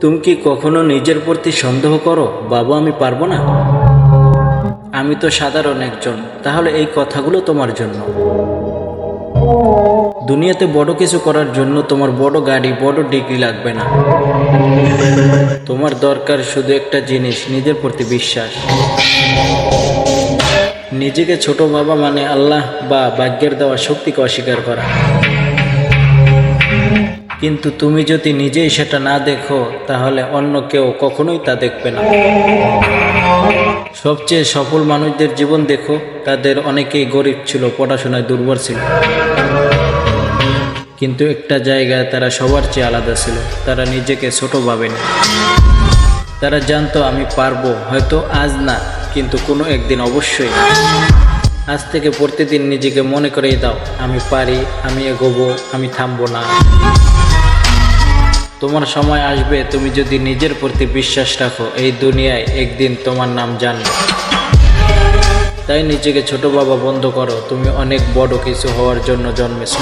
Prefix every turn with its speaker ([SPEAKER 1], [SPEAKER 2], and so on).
[SPEAKER 1] তুমি কি কখনো নিজের প্রতি সন্দেহ করো, বাবা, আমি পারব না আমি তো সাধারণ একজন, তাহলে এই কথাগুলো তোমার জন্য। দুনিয়াতে বড় কিছু করার জন্য তোমার বড় গাড়ি, বড় ডিগ্রি লাগবে না। তোমার দরকার শুধু একটা জিনিস, নিজের প্রতি বিশ্বাস। নিজেকে ছোট বাবা মানে আল্লাহ বা ভাগ্যের দেওয়া শক্তিকে অস্বীকার করা। কিন্তু তুমি যদি নিজেই সেটা না দেখো, তাহলে অন্য কেউ কখনোই তা দেখবে না। সবচেয়ে সফল মানুষদের জীবন দেখো, তাদের অনেকেই গরিব ছিল, পড়াশোনায় দুর্বল ছিল। কিন্তু একটা জায়গায় তারা সবার চেয়ে আলাদা ছিল, তারা নিজেকে ছোট ভাবেনি। তারা জানতো, আমি পারব, হয়তো আজ না, কিন্তু কোনো একদিন অবশ্যই। আজ থেকে প্রতিদিন নিজেকে মনে করেই দাও, আমি পারি, আমি এগোবো, আমি থামবো না। তোমার সময় আসবে, তুমি যদি নিজের প্রতি বিশ্বাস রাখো, এই দুনিয়ায় একদিন তোমার নাম জানবে। তাই নিজেকে ছোট বাবা বন্ধ করো, তুমি অনেক বড় কিছু হওয়ার জন্য জন্মেছো।